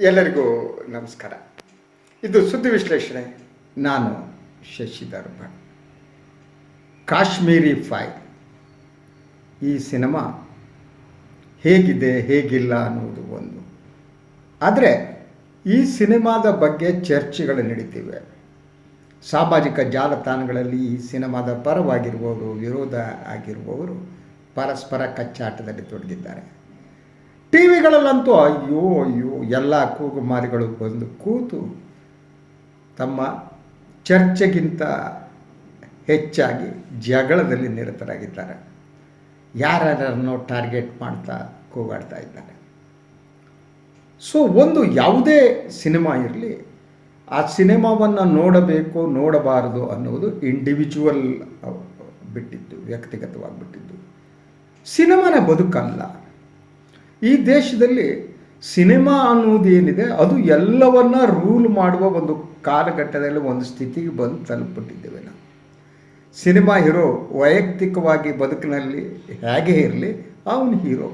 ಎಲ್ಲರಿಗೂ ನಮಸ್ಕಾರ. ಇದು ಸುದ್ದಿ ವಿಶ್ಲೇಷಣೆ. ನಾನು ಶಶಿಧರ್ ಭಟ್ ಕಾಶ್ಮೀರಿ ಫೈಲ್. ಈ ಸಿನಿಮಾ ಹೇಗಿದೆ, ಹೇಗಿಲ್ಲ ಅನ್ನೋದು ಒಂದು. ಆದರೆ ಈ ಸಿನಿಮಾದ ಬಗ್ಗೆ ಚರ್ಚೆಗಳು ನಡೀತಿವೆ. ಸಾಮಾಜಿಕ ಜಾಲತಾಣಗಳಲ್ಲಿ ಈ ಸಿನಿಮಾದ ಪರವಾಗಿರುವವರು, ವಿರೋಧ ಆಗಿರುವವರು ಪರಸ್ಪರ ಕಚ್ಚಾಟದಲ್ಲಿ ತೊಡಗಿದ್ದಾರೆ. ಟಿ ವಿಗಳಲ್ಲಂತೂ ಅಯ್ಯೋ ಅಯ್ಯೋ, ಎಲ್ಲ ಕೂಗುಮಾರಿಗಳು ಬಂದು ಕೂತು ತಮ್ಮ ಚರ್ಚೆಗಿಂತ ಹೆಚ್ಚಾಗಿ ಜಗಳದಲ್ಲಿ ನಿರತರಾಗಿದ್ದಾರೆ. ಯಾರ್ಯಾರನ್ನು ಟಾರ್ಗೆಟ್ ಮಾಡ್ತಾ ಕೂಗಾಡ್ತಾ ಇದ್ದಾರೆ. ಸೊ, ಒಂದು ಯಾವುದೇ ಸಿನಿಮಾ ಇರಲಿ, ಆ ಸಿನಿಮಾವನ್ನು ನೋಡಬೇಕು, ನೋಡಬಾರದು ಅನ್ನೋದು ಇಂಡಿವಿಜುವಲ್ ಬಿಟ್ಟಿದ್ದು ವ್ಯಕ್ತಿಗತವಾಗಿ ಬಿಟ್ಟಿದ್ದು ಸಿನಿಮಾನ ಬದುಕಲ್ಲ. ಈ ದೇಶದಲ್ಲಿ ಸಿನಿಮಾ ಅನ್ನೋದೇನಿದೆ ಅದು ಎಲ್ಲವನ್ನ ರೂಲ್ ಮಾಡುವ ಒಂದು ಕಾಲಘಟ್ಟದಲ್ಲಿ ಒಂದು ಸ್ಥಿತಿಗೆ ಬಂದು ತಲುಪಿಬಿಟ್ಟಿದ್ದೇವೆ ನಾವು. ಸಿನಿಮಾ ಹೀರೋ ವೈಯಕ್ತಿಕವಾಗಿ ಬದುಕಿನಲ್ಲಿ ಹೇಗೆ ಇರಲಿ, ಅವನು ಹೀರೋ.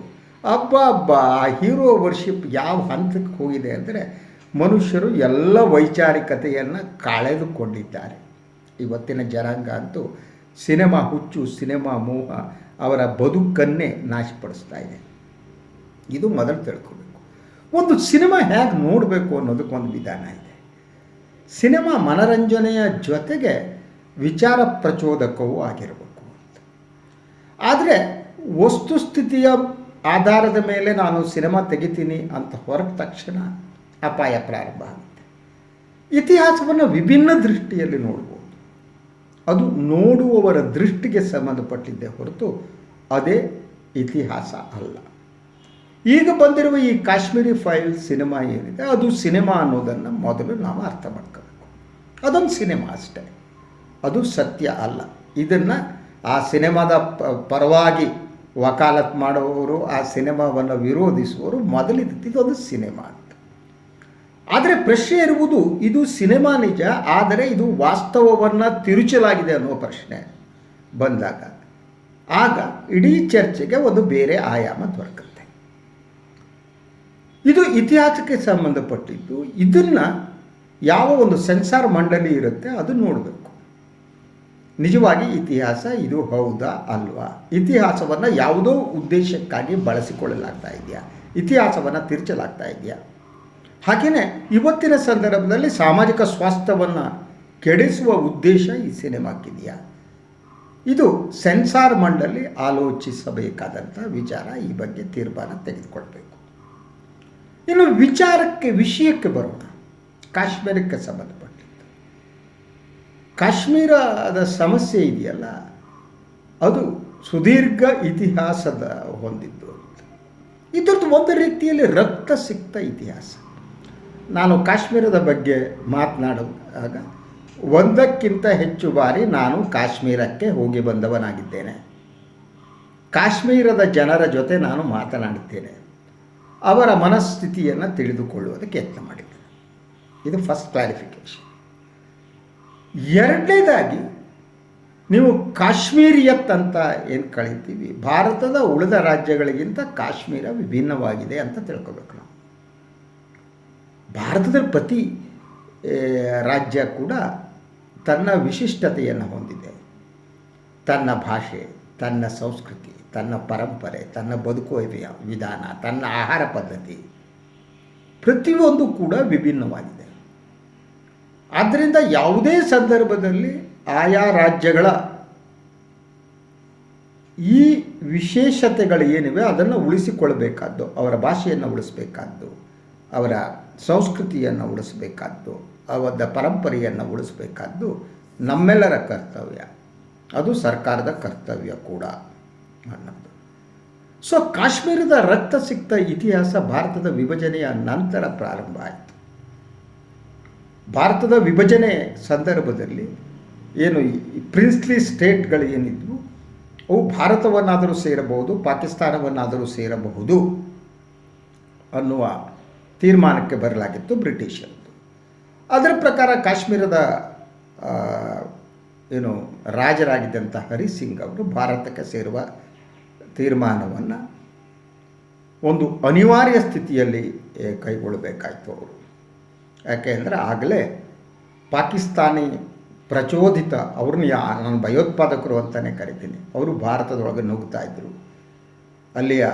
ಹಬ್ಬ ಹಬ್ಬ, ಆ ಹೀರೋ ವರ್ಷಿಪ್ ಯಾವ ಹಂತಕ್ಕೆ ಹೋಗಿದೆ ಅಂದರೆ, ಮನುಷ್ಯರು ಎಲ್ಲ ವೈಚಾರಿಕತೆಯನ್ನು ಕಳೆದುಕೊಂಡಿದ್ದಾರೆ. ಇವತ್ತಿನ ಜನಾಂಗ ಅಂತೂ ಸಿನಿಮಾ ಹುಚ್ಚು, ಸಿನಿಮಾ ಮೋಹ ಅವರ ಬದುಕನ್ನೇ ನಾಶಪಡಿಸ್ತಾ ಇದೆ. ಇದು ಮೊದಲು ತಿಳ್ಕೊಬೇಕು. ಒಂದು ಸಿನಿಮಾ ಹೇಗೆ ನೋಡಬೇಕು ಅನ್ನೋದಕ್ಕೊಂದು ವಿಧಾನ ಇದೆ. ಸಿನಿಮಾ ಮನರಂಜನೆಯ ಜೊತೆಗೆ ವಿಚಾರ ಪ್ರಚೋದಕವೂ ಆಗಿರಬೇಕು ಅಂತ. ಆದರೆ ವಸ್ತುಸ್ಥಿತಿಯ ಆಧಾರದ ಮೇಲೆ ನಾನು ಸಿನಿಮಾ ತೆಗಿತೀನಿ ಅಂತ ಹೊರಟ ತಕ್ಷಣ ಅಪಾಯ ಪ್ರಾರಂಭ ಆಗುತ್ತೆ. ಇತಿಹಾಸವನ್ನು ವಿಭಿನ್ನ ದೃಷ್ಟಿಯಲ್ಲಿ ನೋಡ್ಬೋದು. ಅದು ನೋಡುವವರ ದೃಷ್ಟಿಗೆ ಸಂಬಂಧಪಟ್ಟಿದ್ದೇ ಹೊರತು ಅದೇ ಇತಿಹಾಸ ಅಲ್ಲ. ಈಗ ಬಂದಿರುವ ಈ ಕಾಶ್ಮೀರಿ ಫೈಲ್ ಸಿನಿಮಾ ಏನಿದೆ, ಅದು ಸಿನಿಮಾ ಅನ್ನೋದನ್ನು ಮೊದಲು ನಾವು ಅರ್ಥ ಮಾಡ್ಕೋಬೇಕು. ಅದೊಂದು ಸಿನಿಮಾ ಅಷ್ಟೇ. ಅದು ಸತ್ಯ ಅಲ್ಲ. ಇದನ್ನು ಆ ಸಿನಿಮಾದ ಪರವಾಗಿ ವಕಾಲತ್ ಮಾಡುವವರು ಆ ಸಿನಿಮಾವನ್ನು ವಿರೋಧಿಸುವವರು ಮೊದಲಿದ್ದು ಇದೊಂದು ಸಿನಿಮಾ ಅಂತ. ಆದರೆ ಪ್ರಶ್ನೆ ಇರುವುದು, ಇದು ಸಿನಿಮಾ ನಿಜ, ಆದರೆ ಇದು ವಾಸ್ತವವನ್ನು ತಿರುಚಲಾಗಿದೆ ಅನ್ನೋ ಪ್ರಶ್ನೆ ಬಂದಾಗ. ಆಗ ಇಡೀ ಚರ್ಚೆಗೆ ಒಂದು ಬೇರೆ ಆಯಾಮ ದೊರಕುತ್ತೆ ಇದು ಇತಿಹಾಸಕ್ಕೆ ಸಂಬಂಧಪಟ್ಟಿದ್ದು, ಇದನ್ನು ಯಾವ ಒಂದು ಸೆನ್ಸಾರ್ ಮಂಡಳಿ ಇರುತ್ತೆ ಅದು ನೋಡಬೇಕು. ನಿಜವಾಗಿ ಇತಿಹಾಸ ಇದು ಹೌದಾ ಅಲ್ವಾ? ಇತಿಹಾಸವನ್ನು ಯಾವುದೋ ಉದ್ದೇಶಕ್ಕಾಗಿ ಬಳಸಿಕೊಳ್ಳಲಾಗ್ತಾ ಇದೆಯಾ? ಇತಿಹಾಸವನ್ನು ತಿರುಚಲಾಗ್ತಾ ಇದೆಯಾ? ಹಾಗೆಯೇ ಇವತ್ತಿನ ಸಂದರ್ಭದಲ್ಲಿ ಸಾಮಾಜಿಕ ಸ್ವಾಸ್ಥ್ಯವನ್ನು ಕೆಡಿಸುವ ಉದ್ದೇಶ ಈ ಸಿನಿಮಾಕ್ಕಿದೆಯಾ? ಇದು ಸೆನ್ಸಾರ್ ಮಂಡಳಿ ಆಲೋಚಿಸಬೇಕಾದಂಥ ವಿಚಾರ ಈ ಬಗ್ಗೆ ತೀರ್ಮಾನ ತೆಗೆದುಕೊಳ್ಬೇಕು. ಇನ್ನು ವಿಚಾರಕ್ಕೆ, ವಿಷಯಕ್ಕೆ ಬರೋಣ. ಕಾಶ್ಮೀರಕ್ಕೆ ಸಂಬಂಧಪಟ್ಟಿದ್ದು ಕಾಶ್ಮೀರದ ಸಮಸ್ಯೆ ಇದೆಯಲ್ಲ, ಅದು ಸುದೀರ್ಘ ಇತಿಹಾಸದ ಹೊಂದಿದ್ದು ಇದರದ್ದು ಒಂದು ರೀತಿಯಲ್ಲಿ ರಕ್ತ ಸಿಕ್ತ ಇತಿಹಾಸ. ನಾನು ಕಾಶ್ಮೀರದ ಬಗ್ಗೆ ಮಾತನಾಡುವಾಗ ಒಂದಕ್ಕಿಂತ ಹೆಚ್ಚು ಬಾರಿ ನಾನು ಕಾಶ್ಮೀರಕ್ಕೆ ಹೋಗಿ ಬಂದವನಾಗಿದ್ದೇನೆ. ಕಾಶ್ಮೀರದ ಜನರ ಜೊತೆ ನಾನು ಮಾತನಾಡುತ್ತೇನೆ. ಅವರ ಮನಸ್ಥಿತಿಯನ್ನು ತಿಳಿದುಕೊಳ್ಳುವುದಕ್ಕೆ ಯತ್ನ ಮಾಡಿದ್ದಾರೆ ಇದು ಫಸ್ಟ್ ಕ್ಲಾರಿಫಿಕೇಶನ್ ಎರಡನೇದಾಗಿ, ನೀವು ಕಾಶ್ಮೀರಿಯತ್ ಅಂತ ಏನು ಕಳೀತೀವಿ? ಭಾರತದ ಉಳಿದ ರಾಜ್ಯಗಳಿಗಿಂತ ಕಾಶ್ಮೀರ ವಿಭಿನ್ನವಾಗಿದೆ ಅಂತ ತಿಳ್ಕೊಬೇಕು ನಾವು. ಭಾರತದ ಪ್ರತಿ ರಾಜ್ಯ ಕೂಡ ತನ್ನ ವಿಶಿಷ್ಟತೆಯನ್ನು ಹೊಂದಿದೆ. ತನ್ನ ಭಾಷೆ, ತನ್ನ ಸಂಸ್ಕೃತಿ. ತನ್ನ ಪರಂಪರೆ, ತನ್ನ ಬದುಕುವ ವಿಧಾನ, ತನ್ನ ಆಹಾರ ಪದ್ಧತಿ ಪ್ರತಿಯೊಂದು ಕೂಡ ವಿಭಿನ್ನವಾಗಿದೆ. ಆದ್ದರಿಂದ ಯಾವುದೇ ಸಂದರ್ಭದಲ್ಲಿ ಆಯಾ ರಾಜ್ಯಗಳ ಈ ವಿಶೇಷತೆಗಳು ಏನಿವೆ ಅದನ್ನು ಉಳಿಸಿಕೊಳ್ಬೇಕಾದ್ದು ಅವರ ಭಾಷೆಯನ್ನು ಉಳಿಸಬೇಕಾದ್ದು, ಅವರ ಸಂಸ್ಕೃತಿಯನ್ನು ಉಳಿಸಬೇಕಾದ್ದು, ಅವರ ಪರಂಪರೆಯನ್ನು ಉಳಿಸಬೇಕಾದ್ದು ನಮ್ಮೆಲ್ಲರ ಕರ್ತವ್ಯ. ಅದು ಸರ್ಕಾರದ ಕರ್ತವ್ಯ ಕೂಡ. ಅನ್ನೋದು ಸೊ ಕಾಶ್ಮೀರದ ರಕ್ತ ಸಿಕ್ತ ಇತಿಹಾಸ ಭಾರತದ ವಿಭಜನೆಯ ನಂತರ ಪ್ರಾರಂಭ ಆಯಿತು. ಭಾರತದ ವಿಭಜನೆ ಸಂದರ್ಭದಲ್ಲಿ ಏನು ಪ್ರಿನ್ಸ್ಲಿ ಸ್ಟೇಟ್ಗಳು ಏನಿದ್ವು? ಅವು ಭಾರತವನ್ನಾದರೂ ಸೇರಬಹುದು, ಪಾಕಿಸ್ತಾನವನ್ನಾದರೂ ಸೇರಬಹುದು ಅನ್ನುವ ತೀರ್ಮಾನಕ್ಕೆ ಬರಲಾಗಿತ್ತು ಬ್ರಿಟಿಷರದ್ದು. ಅದರ ಪ್ರಕಾರ ಕಾಶ್ಮೀರದ ಏನು ರಾಜರಾಗಿದ್ದಂಥ ಹರಿ ಸಿಂಗ್ ಅವರು ಭಾರತಕ್ಕೆ ಸೇರುವ ತೀರ್ಮಾನವನ್ನು ಒಂದು ಅನಿವಾರ್ಯ ಸ್ಥಿತಿಯಲ್ಲಿ ಕೈಗೊಳ್ಳಬೇಕಾಯ್ತು ಅವರು. ಯಾಕೆ ಅಂದರೆ ಆಗಲೇ ಪಾಕಿಸ್ತಾನಿ ಪ್ರಚೋದಿತ ಅವ್ರನ್ನ ಯಾ, ನಾನು ಭಯೋತ್ಪಾದಕರು ಅಂತಲೇ ಕರಿತೀನಿ. ಅವರು ಭಾರತದೊಳಗೆ ನುಗ್ತಾ ಇದ್ದರು ಅಲ್ಲಿಯ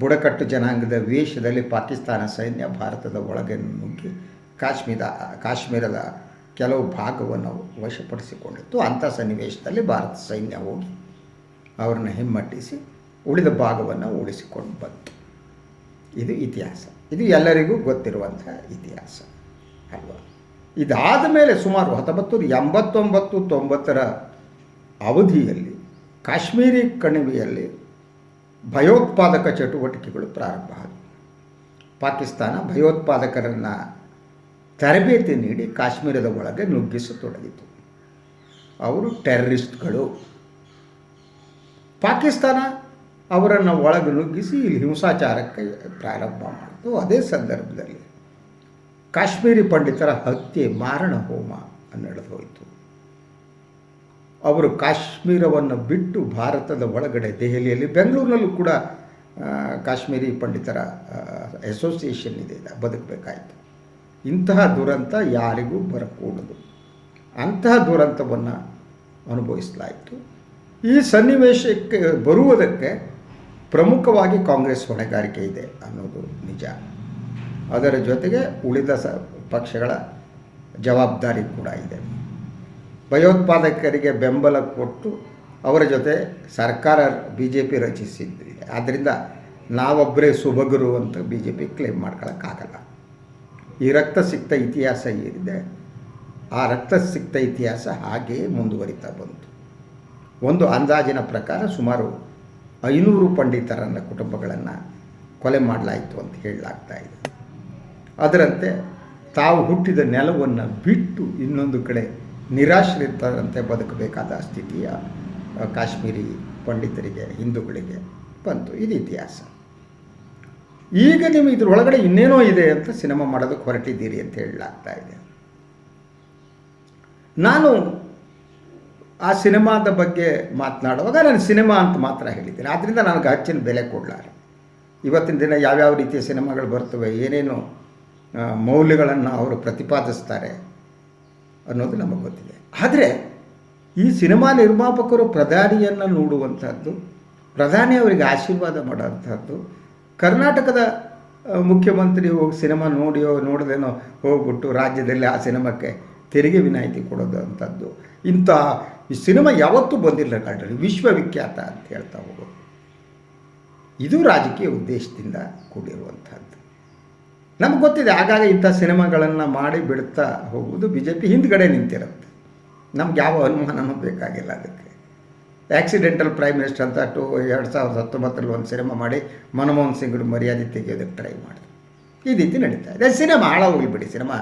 ಬುಡಕಟ್ಟು ಜನಾಂಗದ ವೇಷದಲ್ಲಿ ಪಾಕಿಸ್ತಾನ ಸೈನ್ಯ ಭಾರತದ ಒಳಗೆ ನುಗ್ಗಿ ಕಾಶ್ಮೀರ, ಕಾಶ್ಮೀರದ ಕೆಲವು ಭಾಗವನ್ನು ವಶಪಡಿಸಿಕೊಂಡಿತ್ತು. ಅಂಥ ಸನ್ನಿವೇಶದಲ್ಲಿ ಭಾರತ ಸೈನ್ಯ ಹೋಗಿ ಅವರನ್ನು ಹಿಮ್ಮಟ್ಟಿಸಿ ಉಳಿದ ಭಾಗವನ್ನು ಉಳಿಸಿಕೊಂಡು ಬಂತು. ಇದು ಇತಿಹಾಸ. ಇದು ಎಲ್ಲರಿಗೂ ಗೊತ್ತಿರುವಂಥ ಇತಿಹಾಸ. ಅಲ್ವಾ? ಇದಾದ ಮೇಲೆ ಸುಮಾರು ಹತ್ತೊಂಬತ್ತು, ಎಂಬತ್ತೊಂಬತ್ತು, ತೊಂಬತ್ತರ ಅವಧಿಯಲ್ಲಿ ಕಾಶ್ಮೀರಿ ಕಣಿವೆಯಲ್ಲಿ ಭಯೋತ್ಪಾದಕ ಚಟುವಟಿಕೆಗಳು ಪ್ರಾರಂಭ ಆದವು. ಪಾಕಿಸ್ತಾನ ಭಯೋತ್ಪಾದಕರನ್ನು ತರಬೇತಿ ನೀಡಿ ಕಾಶ್ಮೀರದ ಒಳಗೆ ನುಗ್ಗಿಸತೊಡಗಿತು. ಅವರು ಟೆರರಿಸ್ಟ್ಗಳು ಪಾಕಿಸ್ತಾನ ಅವರನ್ನು ಒಳಗೆ ನುಗ್ಗಿಸಿ ಇಲ್ಲಿ ಹಿಂಸಾಚಾರಕ್ಕೆ ಪ್ರಾರಂಭ ಮಾಡಿತು. ಅದೇ ಸಂದರ್ಭದಲ್ಲಿ ಕಾಶ್ಮೀರಿ ಪಂಡಿತರ ಹತ್ಯೆ, ಮಾರಣ ಹೋಮ ನಡೆದು ಹೋಯಿತು. ಅವರು ಕಾಶ್ಮೀರವನ್ನು ಬಿಟ್ಟು ಭಾರತದ ಒಳಗಡೆ ದೆಹಲಿಯಲ್ಲಿ, ಬೆಂಗಳೂರಿನಲ್ಲೂ ಕೂಡ ಕಾಶ್ಮೀರಿ ಪಂಡಿತರ ಅಸೋಸಿಯೇಷನ್ ಇದೆ, ಬದುಕಬೇಕಾಯಿತು. ಇಂತಹ ದುರಂತ ಯಾರಿಗೂ ಬರಕೂಡದು. ಅಂತಹ ದುರಂತವನ್ನು ಅನುಭವಿಸಲಾಯಿತು. ಈ ಸನ್ನಿವೇಶಕ್ಕೆ ಬರುವುದಕ್ಕೆ ಪ್ರಮುಖವಾಗಿ ಕಾಂಗ್ರೆಸ್ ಹೊಣೆಗಾರಿಕೆ ಇದೆ ಅನ್ನೋದು ನಿಜ. ಅದರ ಜೊತೆಗೆ ಉಳಿದ ಸ ಪಕ್ಷಗಳ ಜವಾಬ್ದಾರಿ ಕೂಡ ಇದೆ. ಭಯೋತ್ಪಾದಕರಿಗೆ ಬೆಂಬಲ ಕೊಟ್ಟು ಅವರ ಜೊತೆ ಸರ್ಕಾರ ಬಿ ಜೆ ಪಿ ರಚಿಸಿದ್ದಿದೆ ಆದ್ದರಿಂದ ನಾವೊಬ್ಬರೇ ಸುಭಗರು ಅಂತ ಬಿ ಜೆ ಪಿ ಕ್ಲೇಮ್ ಮಾಡ್ಕೊಳಕ್ಕಾಗಲ್ಲ. ಈ ರಕ್ತ ಸಿಕ್ತ ಇತಿಹಾಸ ಏನಿದೆ, ಆ ರಕ್ತ ಸಿಕ್ತ ಇತಿಹಾಸ ಹಾಗೆಯೇ ಮುಂದುವರಿತಾ ಬಂತು. ಒಂದು ಅಂದಾಜಿನ ಪ್ರಕಾರ ಸುಮಾರು ಐನೂರು ಪಂಡಿತರನ್ನ ಕುಟುಂಬಗಳನ್ನು ಕೊಲೆ ಮಾಡಲಾಯಿತು ಅಂತ ಹೇಳಲಾಗ್ತಾ ಇದೆ. ಅದರಂತೆ ತಾವು ಹುಟ್ಟಿದ ನೆಲವನ್ನು ಬಿಟ್ಟು ಇನ್ನೊಂದು ಕಡೆ ನಿರಾಶ್ರಿತರಂತೆ ಬದುಕಬೇಕಾದ ಸ್ಥಿತಿಯ ಕಾಶ್ಮೀರಿ ಪಂಡಿತರಿಗೆ, ಹಿಂದೂಗಳಿಗೆ ಬಂತು. ಇದು ಇತಿಹಾಸ. ಈಗ ನೀವು ಇದ್ರೊಳಗಡೆ ಇನ್ನೇನೋ ಇದೆ ಅಂತ ಸಿನಿಮಾ ಮಾಡೋದಕ್ಕೆ ಹೊರಟಿದ್ದೀರಿ ಅಂತ ಹೇಳಲಾಗ್ತಾ ಇದೆ. ನಾನು ಆ ಸಿನಿಮಾದ ಬಗ್ಗೆ ಮಾತನಾಡುವಾಗ ನಾನು ಸಿನಿಮಾ ಅಂತ ಮಾತ್ರ ಹೇಳಿದ್ದೀನಿ. ಆದ್ದರಿಂದ ನನಗೆ ಹೆಚ್ಚಿನ ಬೆಲೆ ಕೊಡಲಾರೆ. ಇವತ್ತಿನ ದಿನ ಯಾವ್ಯಾವ ರೀತಿಯ ಸಿನಿಮಾಗಳು ಬರ್ತವೆ, ಏನೇನು ಮೌಲ್ಯಗಳನ್ನು ಅವರು ಪ್ರತಿಪಾದಿಸ್ತಾರೆ ಅನ್ನೋದು ನಮಗೆ ಗೊತ್ತಿದೆ. ಆದರೆ ಈ ಸಿನಿಮಾ ನಿರ್ಮಾಪಕರು ಪ್ರಧಾನಿಯನ್ನು ನೋಡುವಂಥದ್ದು ಪ್ರಧಾನಿ ಅವರಿಗೆ ಆಶೀರ್ವಾದ ಮಾಡುವಂಥದ್ದು ಕರ್ನಾಟಕದ ಮುಖ್ಯಮಂತ್ರಿ ಹೋಗಿ ಸಿನಿಮಾ ನೋಡಿಯೋ, ನೋಡದೇನೋ ಹೋಗ್ಬಿಟ್ಟು ರಾಜ್ಯದಲ್ಲಿ ಆ ಸಿನಿಮಾಕ್ಕೆ ತೆರಿಗೆ ವಿನಾಯಿತಿ ಕೊಡೋದು ಅಂಥದ್ದು ಇಂಥ ಈ ಸಿನಿಮಾ ಯಾವತ್ತೂ ಬಂದಿಲ್ಲ ಕಣ್ರಿ ವಿಶ್ವವಿಖ್ಯಾತ ಅಂತ ಹೇಳ್ತಾ ಹೋಗೋದು. ಇದು ರಾಜಕೀಯ ಉದ್ದೇಶದಿಂದ ಕೂಡಿರುವಂಥದ್ದು. ನಮ್ಗೆ ಗೊತ್ತಿದೆ, ಆಗಾಗ ಇಂಥ ಸಿನಿಮಾಗಳನ್ನು ಮಾಡಿ ಬಿಡ್ತಾ ಹೋಗುವುದು ಬಿ ಜೆ ಪಿ ಹಿಂದ್ಗಡೆ ನಿಂತಿರುತ್ತೆ. ನಮ್ಗೆ ಯಾವ ಅನುಮಾನನೂ ಬೇಕಾಗಿಲ್ಲ ಅದಕ್ಕೆ. ಆಕ್ಸಿಡೆಂಟಲ್ ಪ್ರೈಮ್ ಮಿನಿಸ್ಟರ್ ಅಂತ ಟು, ಎರಡು ಸಾವಿರದ ಹತ್ತೊಂಬತ್ತರಲ್ಲಿ ಒಂದು ಸಿನಿಮಾ ಮಾಡಿ ಮನಮೋಹನ್ ಸಿಂಗ್ರು ಮರ್ಯಾದೆ ತೆಗೆಯೋದಕ್ಕೆ ಟ್ರೈ ಮಾಡಿದ್ರು. ಈ ರೀತಿ ನಡೀತಾ ಇದೆ. ಸಿನಿಮಾ ಹಾಳಾಗೋಗ್ಲಿ ಬಿಡಿ ಸಿನಿಮಾ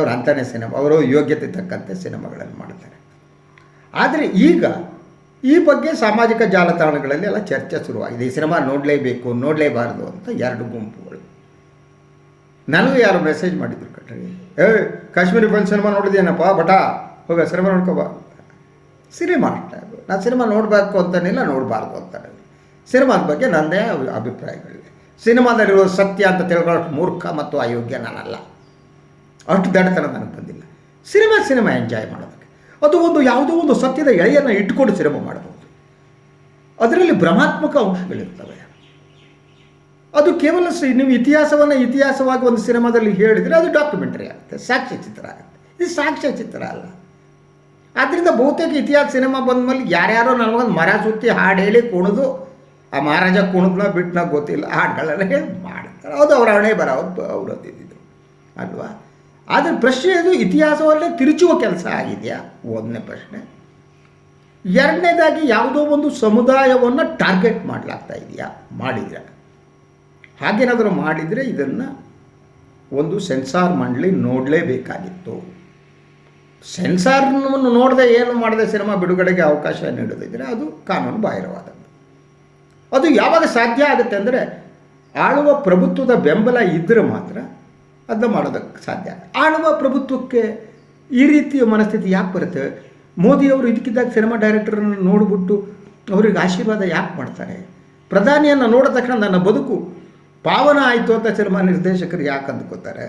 ಅವ್ರು ಅಂತಾನೆ ಸಿನಿಮಾ ಅವರು ಯೋಗ್ಯತೆ ತಕ್ಕಂತೆ ಸಿನಿಮಾಗಳನ್ನು ಮಾಡ್ತಾರೆ. ಆದರೆ ಈಗ ಈ ಬಗ್ಗೆ ಸಾಮಾಜಿಕ ಜಾಲತಾಣಗಳಲ್ಲಿ ಎಲ್ಲ ಚರ್ಚೆ ಶುರುವಾಗಿದೆ. ಈ ಸಿನಿಮಾ ನೋಡಲೇಬೇಕು, ನೋಡಲೇಬಾರದು ಅಂತ ಎರಡು ಗುಂಪುಗಳು. ನನಗೂ ಯಾರು ಮೆಸೇಜ್ ಮಾಡಿದ್ರು ಕಟ್ರಿ ಏ, ಕಾಶ್ಮೀರಿ ಬಂದು ಸಿನಿಮಾ ನೋಡಿದೇನಪ್ಪ ಬಟ ಹೋಗ ಸಿನಿಮಾ ನೋಡ್ಕೋಬಾ ಸಿನಿಮಾ ಅಷ್ಟೇ ನಾನು ಸಿನಿಮಾ ನೋಡಬೇಕು ಅಂತನಿಲ್ಲ, ನೋಡಬಾರ್ದು ಅಂತ ಸಿನಿಮಾದ ಬಗ್ಗೆ ನನ್ನದೇ ಅಭಿಪ್ರಾಯಗಳಿವೆ. ಸಿನಿಮಾದಲ್ಲಿರೋ ಸತ್ಯ ಅಂತ ತಿಳ್ಕೊಳ್ಳೋಷ್ಟು ಮೂರ್ಖ ಮತ್ತು ಅಯೋಗ್ಯ ನಾನಲ್ಲ. ಅಷ್ಟು ದಡತನ ನನಗೆ ಬಂದಿಲ್ಲ. ಸಿನಿಮಾ ಸಿನಿಮಾ ಎಂಜಾಯ್ ಮಾಡೋದಕ್ಕೆ. ಅದು ಒಂದು ಯಾವುದೋ ಒಂದು ಸತ್ಯದ ಎಳೆಯನ್ನು ಇಟ್ಕೊಂಡು ಸಿನಿಮಾ ಮಾಡಬಹುದು. ಅದರಲ್ಲಿ ಭ್ರಮಾತ್ಮಕ ಅಂಶಗಳಿರ್ತವೆ. ಅದು ಕೇವಲ ನೀವು ಇತಿಹಾಸವನ್ನು ಇತಿಹಾಸವಾಗಿ ಒಂದು ಸಿನಿಮಾದಲ್ಲಿ ಹೇಳಿದರೆ ಅದು ಡಾಕ್ಯುಮೆಂಟರಿ ಆಗುತ್ತೆ, ಸಾಕ್ಷ್ಯ ಚಿತ್ರ ಆಗುತ್ತೆ. ಇದು ಸಾಕ್ಷ್ಯ ಚಿತ್ರ ಅಲ್ಲ. ಆದ್ದರಿಂದ ಬಹುತೇಕ ಇತಿಹಾಸ ಸಿನಿಮಾ ಬಂದಮೇಲೆ ಯಾರ್ಯಾರೋ ನನಗೊಂದು ಮರ ಸುತ್ತಿ ಹಾಡು ಹೇಳಿ ಕುಣಿದು, ಆ ಮಹಾರಾಜ ಕುಣಿದ್ನ ಬಿಟ್ಟನ ಗೊತ್ತಿಲ್ಲ, ಹಾಡುಗಳೆಲ್ಲ ಹೇಳಿ ಮಾಡ್ತಾರೆ. ಅದು ಅವರ ಹಣೆ ಬರ ಅವ್ರು ಅವ್ರು ಅಲ್ವಾ? ಆದರೆ ಪ್ರಶ್ನೆ ಅದು ಇತಿಹಾಸವಲ್ಲೇ ತಿರುಚುವ ಕೆಲಸ ಆಗಿದೆಯಾ? ಒಂದನೇ ಪ್ರಶ್ನೆ. ಎರಡನೇದಾಗಿ ಯಾವುದೋ ಒಂದು ಸಮುದಾಯವನ್ನು ಟಾರ್ಗೆಟ್ ಮಾಡಲಾಗ್ತಾ ಇದೆಯಾ? ಮಾಡಿದ್ರೆ. ಹಾಗೇನಾದರೂ ಮಾಡಿದರೆ ಇದನ್ನು ಒಂದು ಸೆನ್ಸಾರ್ ಮಂಡಳಿ ನೋಡಲೇಬೇಕಾಗಿತ್ತು. ಸೆನ್ಸಾರ್ನವನ್ನು ನೋಡದೆ ಏನು ಮಾಡದೆ ಸಿನಿಮಾ ಬಿಡುಗಡೆಗೆ ಅವಕಾಶ ನೀಡದಿದ್ದರೆ ಅದು ಕಾನೂನು ಬಾಹಿರವಾದದ್ದು. ಅದು ಯಾವಾಗ ಸಾಧ್ಯ ಆಗುತ್ತೆ ಅಂದರೆ ಆಳುವ ಪ್ರಭುತ್ವದ ಬೆಂಬಲ ಇದ್ದರೆ ಮಾತ್ರ ಅದನ್ನ ಮಾಡೋದಕ್ಕೆ ಸಾಧ್ಯ. ಆಳುವ ಪ್ರಭುತ್ವಕ್ಕೆ ಈ ರೀತಿಯ ಮನಸ್ಥಿತಿ ಯಾಕೆ ಬರುತ್ತೆ? ಮೋದಿಯವರು ಇದಕ್ಕಿದ್ದಾಗ ಸಿನಿಮಾ ಡೈರೆಕ್ಟರನ್ನು ನೋಡಿಬಿಟ್ಟು ಅವ್ರಿಗೆ ಆಶೀರ್ವಾದ ಯಾಕೆ ಮಾಡ್ತಾರೆ? ಪ್ರಧಾನಿಯನ್ನು ನೋಡಿದ ತಕ್ಷಣ ನನ್ನ ಬದುಕು ಪಾವನ ಆಯಿತು ಅಂತ ಸಿನಿಮಾ ನಿರ್ದೇಶಕರು ಯಾಕೆ ಅಂದ್ಕೋತಾರೆ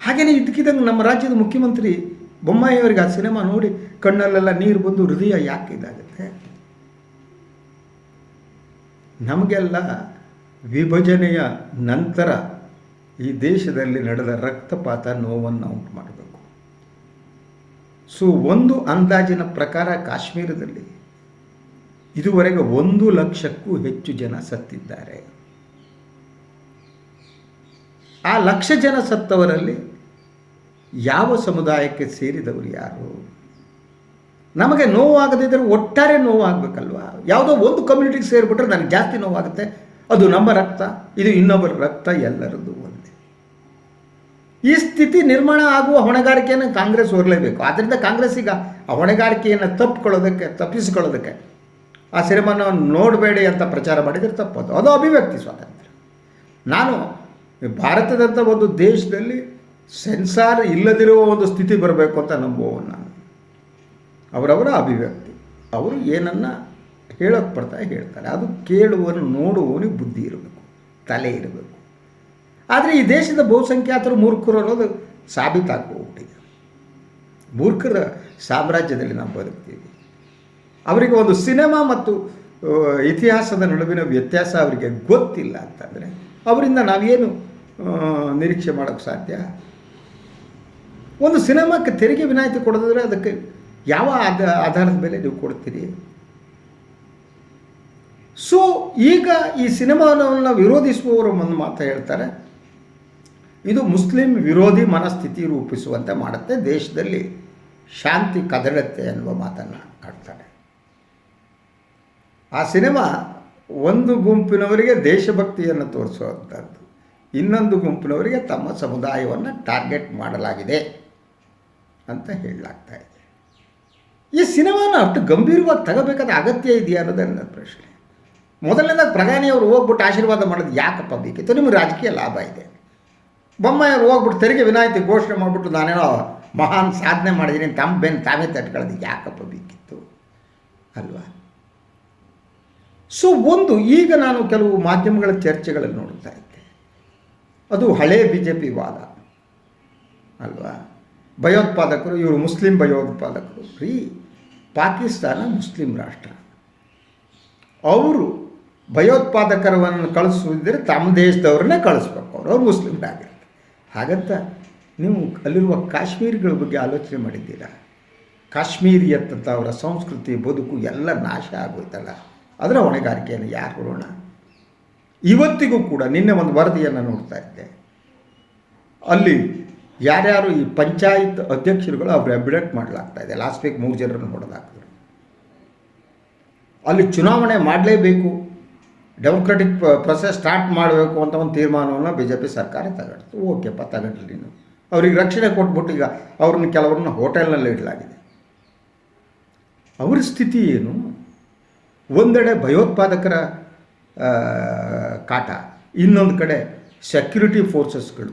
ಹಾಗೆಯೇ ಇದಕ್ಕಿದ್ದಂಗೆ ನಮ್ಮ ರಾಜ್ಯದ ಮುಖ್ಯಮಂತ್ರಿ ಬೊಮ್ಮಾಯಿಯವರಿಗೆ ಆ ಸಿನಿಮಾ ನೋಡಿ ಕಣ್ಣಲ್ಲೆಲ್ಲ ನೀರು ಬಂದು ಹೃದಯ ಯಾಕೆ ಇದಾಗುತ್ತೆ? ನಮಗೆಲ್ಲ ವಿಭಜನೆಯ ನಂತರ ಈ ದೇಶದಲ್ಲಿ ನಡೆದ ರಕ್ತಪಾತ ನೋವನ್ನು ಉಂಟು ಮಾಡಬೇಕು. ಸೊ, ಒಂದು ಅಂದಾಜಿನ ಪ್ರಕಾರ ಕಾಶ್ಮೀರದಲ್ಲಿ ಇದುವರೆಗೆ ಒಂದು ಲಕ್ಷಕ್ಕೂ ಹೆಚ್ಚು ಜನ ಸತ್ತಿದ್ದಾರೆ. ಆ ಲಕ್ಷ ಜನ ಸತ್ತವರಲ್ಲಿ ಯಾವ ಸಮುದಾಯಕ್ಕೆ ಸೇರಿದವರು ಯಾರು? ನಮಗೆ ನೋವಾಗದಿದ್ದರೆ ಒಟ್ಟಾರೆ ನೋವಾಗಬೇಕಲ್ವಾ? ಯಾವುದೋ ಒಂದು ಕಮ್ಯುನಿಟಿಗೆ ಸೇರಿಬಿಟ್ರೆ ನನಗೆ ಜಾಸ್ತಿ ನೋವಾಗುತ್ತೆ. ಅದು ನಮ್ಮ ರಕ್ತ, ಇದು ಇನ್ನೊಬ್ಬರ ರಕ್ತ ಎಲ್ಲರದ್ದು. ಒಂದೇ ಈ ಸ್ಥಿತಿ ನಿರ್ಮಾಣ ಆಗುವ ಹೊಣೆಗಾರಿಕೆಯನ್ನು ಕಾಂಗ್ರೆಸ್ ಹೊರಲೇಬೇಕು ಆದ್ದರಿಂದ ಕಾಂಗ್ರೆಸ್ ಈಗ ಆ ಹೊಣೆಗಾರಿಕೆಯನ್ನು ತಪ್ಪಿಕೊಳ್ಳೋದಕ್ಕೆ, ತಪ್ಪಿಸಿಕೊಳ್ಳೋದಕ್ಕೆ ಆ ಸಿನಿಮಾನ ನೋಡಬೇಡಿ ಅಂತ ಪ್ರಚಾರ ಮಾಡಿದರೆ ತಪ್ಪದು. ಅದು ಅಭಿವ್ಯಕ್ತಿ ಸ್ವಾತಂತ್ರ್ಯ. ನಾನು ಭಾರತದಂಥ ಒಂದು ದೇಶದಲ್ಲಿ ಸೆನ್ಸಾರ್ ಇಲ್ಲದಿರುವ ಒಂದು ಸ್ಥಿತಿ ಬರಬೇಕು ಅಂತ ನಂಬುವವನು ನಾನು. ಅವರವರ ಅಭಿವ್ಯಕ್ತಿ. ಅವರು ಏನನ್ನು ಹೇಳೋಕ್ಕೆ ಬರ್ತಾ ಹೇಳ್ತಾರೆ. ಅದು ಕೇಳುವನು, ನೋಡುವವನಿಗೆ ಬುದ್ಧಿ ಇರಬೇಕು. ತಲೆ ಇರಬೇಕು. ಆದರೆ ಈ ದೇಶದ ಬಹುಸಂಖ್ಯಾತರು ಮೂರ್ಖರು ಅನ್ನೋದು ಸಾಬೀತಾಗ್ಬೋಗ್ಬಿಟ್ಟಿದೆ ಮೂರ್ಖರ ಸಾಮ್ರಾಜ್ಯದಲ್ಲಿ ನಾವು ಬದುಕ್ತೀವಿ. ಅವರಿಗೆ ಒಂದು ಸಿನಿಮಾ ಮತ್ತು ಇತಿಹಾಸದ ನಡುವಿನ ವ್ಯತ್ಯಾಸ ಅವರಿಗೆ ಗೊತ್ತಿಲ್ಲ ಅಂತಂದರೆ ಅವರಿಂದ ನಾವೇನು ನಿರೀಕ್ಷೆ ಮಾಡೋಕ್ಕೆ ಸಾಧ್ಯ? ಒಂದು ಸಿನಿಮಾಕ್ಕೆ ತೆರಿಗೆ ವಿನಾಯಿತಿ ಕೊಡೋದಾದರೆ ಅದಕ್ಕೆ ಯಾವ ಆಧ ಆಧಾರದ ಮೇಲೆ ನೀವು ಕೊಡ್ತೀರಿ? ಸೊ ಈಗ ಈ ಸಿನಿಮಾವನ್ನು ವಿರೋಧಿಸುವವರು ಒಂದು ಮಾತು ಹೇಳ್ತಾರೆ ಇದು ಮುಸ್ಲಿಂ ವಿರೋಧಿ ಮನಸ್ಥಿತಿ ರೂಪಿಸುವಂತೆ ಮಾಡುತ್ತೆ. ದೇಶದಲ್ಲಿ ಶಾಂತಿ ಕದಡುತ್ತೆ ಎನ್ನುವ ಮಾತನ್ನು ಆಡ್ತಾರೆ. ಆ ಸಿನಿಮಾ ಒಂದು ಗುಂಪಿನವರಿಗೆ ದೇಶಭಕ್ತಿಯನ್ನು ತೋರಿಸುವಂಥದ್ದು, ಇನ್ನೊಂದು ಗುಂಪಿನವರಿಗೆ ತಮ್ಮ ಸಮುದಾಯವನ್ನು ಟಾರ್ಗೆಟ್ ಮಾಡಲಾಗಿದೆ ಅಂತ ಹೇಳಲಾಗ್ತಾ ಇದೆ. ಈ ಸಿನಿಮಾನ ಅಷ್ಟು ಗಂಭೀರವಾಗಿ ತಗೋಬೇಕಾದ ಅಗತ್ಯ ಇದೆಯಾ ಅನ್ನೋದು ನನ್ನ ಪ್ರಶ್ನೆ. ಮೊದಲನೇದಾಗಿ ಪ್ರಧಾನಿಯವರು ಹೋಗ್ಬಿಟ್ಟು ಆಶೀರ್ವಾದ ಮಾಡೋದು ಯಾಕಪ್ಪ ಬೇಕಿತ್ತು? ನಿಮಗೆ ರಾಜಕೀಯ ಲಾಭ ಇದೆ. ಬೊಮ್ಮಾಯಿಯವರು ಹೋಗ್ಬಿಟ್ಟು ತೆರಿಗೆ ವಿನಾಯಿತಿ ಘೋಷಣೆ ಮಾಡಿಬಿಟ್ಟು ನಾನೇನೋ ಮಹಾನ್ ಸಾಧನೆ ಮಾಡಿದ್ದೀನಿ ತಮ್ಮ ಬೆನ್ನು ತಾವೇ ತಟ್ಕೊಳ್ಳೋದು ಯಾಕಪ್ಪ ಬೇಕಿತ್ತು? ಅಲ್ವಾ? ಸೊ ಒಂದು ಈಗ ನಾನು ಕೆಲವು ಮಾಧ್ಯಮಗಳ ಚರ್ಚೆಗಳನ್ನು ನೋಡ್ತಾ ಇದ್ದೆ. ಅದು ಹಳೇ ಬಿ ಜೆ ಪಿ ವಾದ. ಅಲ್ವಾ? ಭಯೋತ್ಪಾದಕರು, ಇವರು ಮುಸ್ಲಿಂ ಭಯೋತ್ಪಾದಕರು. ರೀ, ಪಾಕಿಸ್ತಾನ ಮುಸ್ಲಿಂ ರಾಷ್ಟ್ರ. ಅವರು ಭಯೋತ್ಪಾದಕರವನ್ನು ಕಳಿಸುವುದಿದ್ರೆ ತಮ್ಮ ದೇಶದವ್ರನ್ನೇ ಕಳಿಸ್ಬೇಕು ಅವರು, ಅವ್ರು ಮುಸ್ಲಿಮ್ರಾಗಿರ್ತಾರೆ ಹಾಗಂತ ನೀವು ಅಲ್ಲಿರುವ ಕಾಶ್ಮೀರಿಗಳ ಬಗ್ಗೆ ಆಲೋಚನೆ ಮಾಡಿದ್ದೀರಾ? ಕಾಶ್ಮೀರಿಯತ್ತಂಥ ಅವರ ಸಂಸ್ಕೃತಿ, ಬದುಕು ಎಲ್ಲ ನಾಶ ಆಗೋಯ್ತಲ್ಲ? ಅದರ ಹೊಣೆಗಾರಿಕೆಯನ್ನು ಯಾರು ಕೊಡೋಣ? ಇವತ್ತಿಗೂ ಕೂಡ ನಿನ್ನೆ ಒಂದು ವರದಿಯನ್ನು ನೋಡ್ತಾ ಇದ್ದೆ. ಅಲ್ಲಿ ಯಾರ್ಯಾರು ಈ ಪಂಚಾಯತ್ ಅಧ್ಯಕ್ಷರುಗಳು ಅವ್ರು ಅಬ್ಡೇಟ್ ಮಾಡಲಾಗ್ತಾ ಇದೆ. ಲಾಸ್ಟ್ ವೀಕ್ ಮೂರು ಜನರನ್ನು ಹೊಡೆದಾಕಿದ್ರು. ಅಲ್ಲಿ ಚುನಾವಣೆ ಮಾಡಲೇಬೇಕು. ಡೆಮೊಕ್ರೆಟಿಕ್ ಪ್ರೊಸೆಸ್ ಸ್ಟಾರ್ಟ್ ಮಾಡಬೇಕು ಅಂತ ಒಂದು ತೀರ್ಮಾನವನ್ನು ಬಿ ಜೆ ಪಿ ಸರ್ಕಾರ ತಗಡ್ತು ಓಕೆಪ್ಪ ತಗೊಂಡ್ರಿ ನೀನು ಅವ್ರಿಗೆ ರಕ್ಷಣೆ ಕೊಟ್ಬಿಟ್ಟು ಈಗ ಅವ್ರನ್ನ ಕೆಲವ್ರನ್ನ ಹೋಟೆಲ್ನಲ್ಲಿ ಇಡಲಾಗಿದೆ. ಅವ್ರ ಸ್ಥಿತಿ ಏನು? ಒಂದೆಡೆ ಭಯೋತ್ಪಾದಕರ ಕಾಟ, ಇನ್ನೊಂದು ಕಡೆ ಸೆಕ್ಯುರಿಟಿ ಫೋರ್ಸಸ್ಗಳು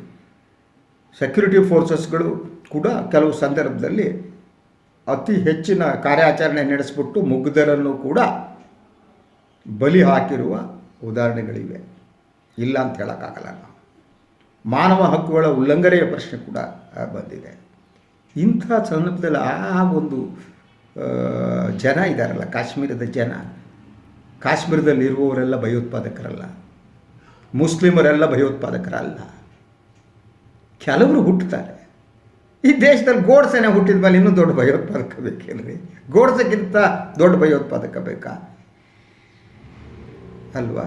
ಸೆಕ್ಯುರಿಟಿ ಫೋರ್ಸಸ್ಗಳು ಕೂಡ ಕೆಲವು ಸಂದರ್ಭದಲ್ಲಿ ಅತಿ ಹೆಚ್ಚಿನ ಕಾರ್ಯಾಚರಣೆ ನಡೆಸಿಬಿಟ್ಟು ಮುಗ್ಧರನ್ನು ಕೂಡ ಬಲಿ ಹಾಕಿರುವ ಉದಾಹರಣೆಗಳಿವೆ. ಇಲ್ಲ ಅಂತ ಹೇಳೋಕ್ಕಾಗಲ್ಲ. ನಾವು ಮಾನವ ಹಕ್ಕುಗಳ ಉಲ್ಲಂಘನೆಯ ಪ್ರಶ್ನೆ ಕೂಡ ಬಂದಿದೆ. ಇಂಥ ಸಂದರ್ಭದಲ್ಲಿ ಆ ಒಂದು ಜನ ಇದ್ದಾರಲ್ಲ ಕಾಶ್ಮೀರದ ಜನ. ಕಾಶ್ಮೀರದಲ್ಲಿರುವವರೆಲ್ಲ ಭಯೋತ್ಪಾದಕರಲ್ಲ. ಮುಸ್ಲಿಮರೆಲ್ಲ ಭಯೋತ್ಪಾದಕರಲ್ಲ. ಕೆಲವರು ಹುಟ್ಟುತ್ತಾರೆ. ಈ ದೇಶದಲ್ಲಿ ಗೋಡ್ಸೆನೆ ಹುಟ್ಟಿದ ಮೇಲೆ ಇನ್ನೂ ದೊಡ್ಡ ಭಯೋತ್ಪಾದಕ ಬೇಕೇನ್ರಿ? ಗೋಡ್ಸೆಗಿಂತ ದೊಡ್ಡ ಭಯೋತ್ಪಾದಕ ಬೇಕಾ? ಅಲ್ವಾ?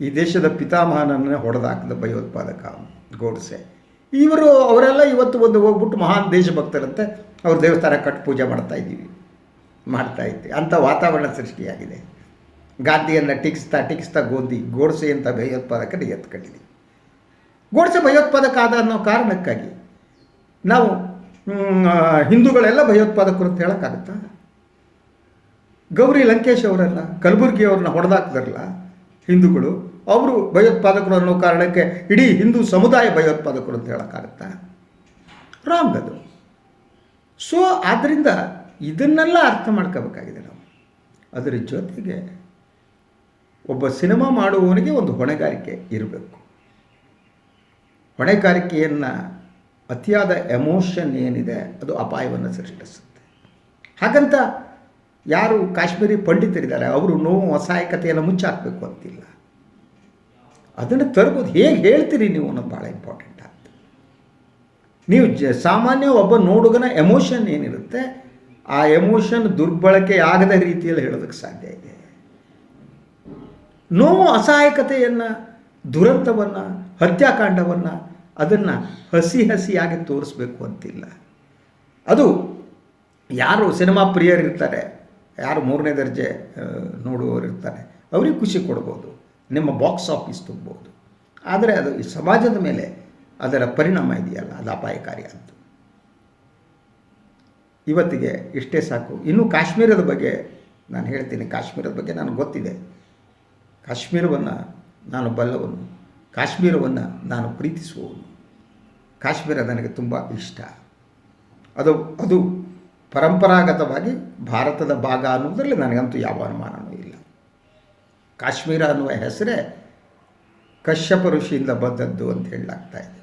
ಈ ದೇಶದ ಪಿತಾಮಹನನ್ನೇ ಹೊಡೆದಾಕಿದ ಭಯೋತ್ಪಾದಕ ಗೋಡ್ಸೆ. ಇವರು, ಅವರೆಲ್ಲ ಇವತ್ತು ಒಂದು ಹೋಗ್ಬಿಟ್ಟು ಮಹಾನ್ ದೇಶಭಕ್ತರಂತೆ ಅವ್ರ ದೇವಸ್ಥಾನ ಕಟ್ಟು ಪೂಜೆ ಮಾಡ್ತಾ ಇದ್ದೀವಿ. ಮಾಡ್ತಾ ಇದ್ದೆ. ಅಂಥ ವಾತಾವರಣ ಸೃಷ್ಟಿಯಾಗಿದೆ. ಗಾಂಧಿಯನ್ನು ಟಿಕ್ಸ್ತಾ ಟಿಕ್ಸ್ತಾ ಗೋಧಿ, ಗೋಡ್ಸೆ ಅಂತ ಭಯೋತ್ಪಾದಕನ ಎತ್ಕೊಂಡಿದ್ದೀವಿ ಗೋಡ್ಸೆ ಭಯೋತ್ಪಾದಕ ಆದ ಅನ್ನೋ ಕಾರಣಕ್ಕಾಗಿ ನಾವು ಹಿಂದೂಗಳೆಲ್ಲ ಭಯೋತ್ಪಾದಕರು ಅಂತ ಹೇಳೋಕ್ಕಾಗುತ್ತಾ? ಗೌರಿ ಲಂಕೇಶ್ ಅವ್ರನ್ನ ಹೊಡೆದಾಕ್ದಾರಲ್ಲ ಹಿಂದೂಗಳು. ಅವರು ಭಯೋತ್ಪಾದಕರು ಅನ್ನೋ ಕಾರಣಕ್ಕೆ ಇಡೀ ಹಿಂದೂ ಸಮುದಾಯ ಭಯೋತ್ಪಾದಕರು ಅಂತ ಹೇಳೋಕ್ಕಾಗತ್ತಾ? ರಾಂಗ್ ಅದು. ಸೊ ಆದ್ದರಿಂದ ಇದನ್ನೆಲ್ಲ ಅರ್ಥ ಮಾಡ್ಕೋಬೇಕಾಗಿದೆ ನಾವು. ಅದರ ಜೊತೆಗೆ ಒಬ್ಬ ಸಿನಿಮಾ ಮಾಡುವವನಿಗೆ ಒಂದು ಹೊಣೆಗಾರಿಕೆ ಇರಬೇಕು. ಹೊಣೆಗಾರಿಕೆಯನ್ನು ಅತಿಯಾದ ಎಮೋಷನ್ ಏನಿದೆ ಅದು ಅಪಾಯವನ್ನು ಸೃಷ್ಟಿಸುತ್ತೆ. ಹಾಗಂತ ಯಾರು ಕಾಶ್ಮೀರಿ ಪಂಡಿತರಿದ್ದಾರೆ, ಅವರು ನೋವು ಅಸಹಾಯಕತೆಯನ್ನು ಮುಚ್ಚಾಕಬೇಕು ಅಂತಿಲ್ಲ. ಅದನ್ನು ತರ್ಬೋದು. ಹೇಗೆ ಹೇಳ್ತೀರಿ ನೀವು ಅನ್ನೋದು ಭಾಳ ಇಂಪಾರ್ಟೆಂಟ್ ಆಗ್ತದೆ ನೀವು ಜ ಸಾಮಾನ್ಯ ಒಬ್ಬ ನೋಡುಗನ ಎಮೋಷನ್ ಏನಿರುತ್ತೆ, ಆ ಎಮೋಷನ್ ದುರ್ಬಳಕೆ ಆಗದ ರೀತಿಯಲ್ಲಿ ಹೇಳೋದಕ್ಕೆ ಸಾಧ್ಯ ಇದೆ. ನೋವು, ಅಸಹಾಯಕತೆಯನ್ನು, ದುರಂತವನ್ನು, ಹತ್ಯಾಕಾಂಡವನ್ನು ಅದನ್ನು ಹಸಿ ಹಸಿಯಾಗಿ ತೋರಿಸ್ಬೇಕು ಅಂತಿಲ್ಲ. ಅದು ಯಾರು ಸಿನಿಮಾ ಪ್ರಿಯರಿರ್ತಾರೆ ಯಾರು ಮೂರನೇ ದರ್ಜೆ ಆ, ನೋಡುವವರು ಇರ್ತಾರೆ. ಅವ್ರಿಗೆ ಖುಷಿ ಕೊಡ್ಬೋದು. ನಿಮ್ಮ ಬಾಕ್ಸ್ ಆಫೀಸ್ ತುಂಬೋದು ಆದರೆ ಅದು ಈ ಸಮಾಜದ ಮೇಲೆ ಅದರ ಪರಿಣಾಮ ಇದೆಯಲ್ಲ ಅದು ಅಪಾಯಕಾರಿ ಅಂತ. ಇವತ್ತಿಗೆ ಇಷ್ಟೇ ಸಾಕು. ಇನ್ನು ಕಾಶ್ಮೀರದ ಬಗ್ಗೆ ನಾನು ಹೇಳ್ತೀನಿ. ಕಾಶ್ಮೀರದ ಬಗ್ಗೆ ನನಗೆ ಗೊತ್ತಿದೆ. ಕಾಶ್ಮೀರವನ್ನು ನಾನು ಬಲ್ಲವನು. ಕಾಶ್ಮೀರವನ್ನು ನಾನು ಪ್ರೀತಿಸುವವನು. ಕಾಶ್ಮೀರ ನನಗೆ ತುಂಬ ಇಷ್ಟ. ಅದು ಅದು ಪರಂಪರಾಗತವಾಗಿ ಭಾರತದ ಭಾಗ ಅನ್ನೋದರಲ್ಲಿ ನನಗಂತೂ ಯಾವ ಅನುಮಾನವೂ ಇಲ್ಲ. ಕಾಶ್ಮೀರ ಅನ್ನುವ ಹೆಸರೇ ಕಶ್ಯಪ ಋಷಿಯಿಂದ ಬಂದದ್ದು ಅಂತ ಹೇಳಲಾಗ್ತಾ ಇದೆ.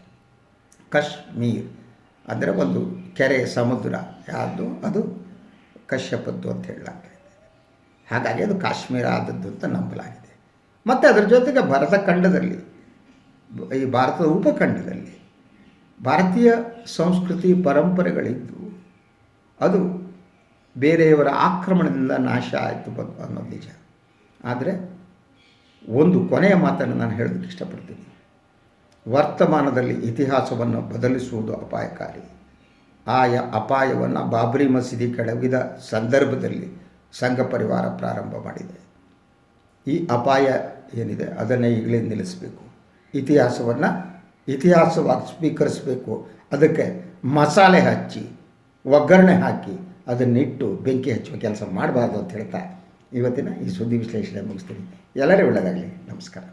ಕಾಶ್ಮೀರ್ ಅಂದರೆ ಒಂದು ಕೆರೆ, ಸಮುದ್ರ, ಯಾವುದು? ಅದು ಕಶ್ಯಪದ್ದು ಅಂತ ಹೇಳಲಾಗ್ತಾ ಇದೆ. ಹಾಗಾಗಿ ಅದು ಕಾಶ್ಮೀರ ಆದದ್ದು ಅಂತ ನಂಬಲಾಗಿದೆ. ಮತ್ತು ಅದರ ಜೊತೆಗೆ ಭರತ ಖಂಡದಲ್ಲಿ ಈ ಭಾರತದ ಉಪಖಂಡದಲ್ಲಿ ಭಾರತೀಯ ಸಂಸ್ಕೃತಿ ಪರಂಪರೆಗಳಿದ್ದು ಅದು ಬೇರೆಯವರ ಆಕ್ರಮಣದಿಂದ ನಾಶ ಆಯಿತು ಬ- ಅನ್ನೋದು ನಿಜ. ಆದರೆ ಒಂದು ಕೊನೆಯ ಮಾತನ್ನು ನಾನು ಹೇಳೋದಕ್ಕೆ ಇಷ್ಟಪಡ್ತೀನಿ. ವರ್ತಮಾನದಲ್ಲಿ ಇತಿಹಾಸವನ್ನು ಬದಲಿಸುವುದು ಅಪಾಯಕಾರಿ. ಆಯ ಅಪಾಯವನ್ನು ಬಾಬ್ರಿ ಮಸೀದಿ ಕೆಡವಿದ ಸಂದರ್ಭದಲ್ಲಿ ಸಂಘ ಪರಿವಾರ ಪ್ರಾರಂಭ ಮಾಡಿದೆ. ಈ ಅಪಾಯ ಏನಿದೆ ಅದನ್ನು ಈಗಲೇ ನಿಲ್ಲಿಸಬೇಕು. ಇತಿಹಾಸವನ್ನು ಇತಿಹಾಸವಾಗಿ ಸ್ವೀಕರಿಸಬೇಕು. ಅದಕ್ಕೆ ಮಸಾಲೆ ಹಚ್ಚಿ ಒಗ್ಗರಣೆ ಹಾಕಿ ಅದನ್ನಿಟ್ಟು ಬೆಂಕಿ ಹಚ್ಚುವ ಕೆಲಸ ಮಾಡಬಾರ್ದು ಅಂತ ಹೇಳ್ತಾ ಇವತ್ತಿನ ಈ ಸುದ್ದಿ ವಿಶ್ಲೇಷಣೆ ಮುಗಿಸ್ತೀನಿ. ಎಲ್ಲರೂ ಒಳ್ಳೆಯದಾಗಲಿ ನಮಸ್ಕಾರ.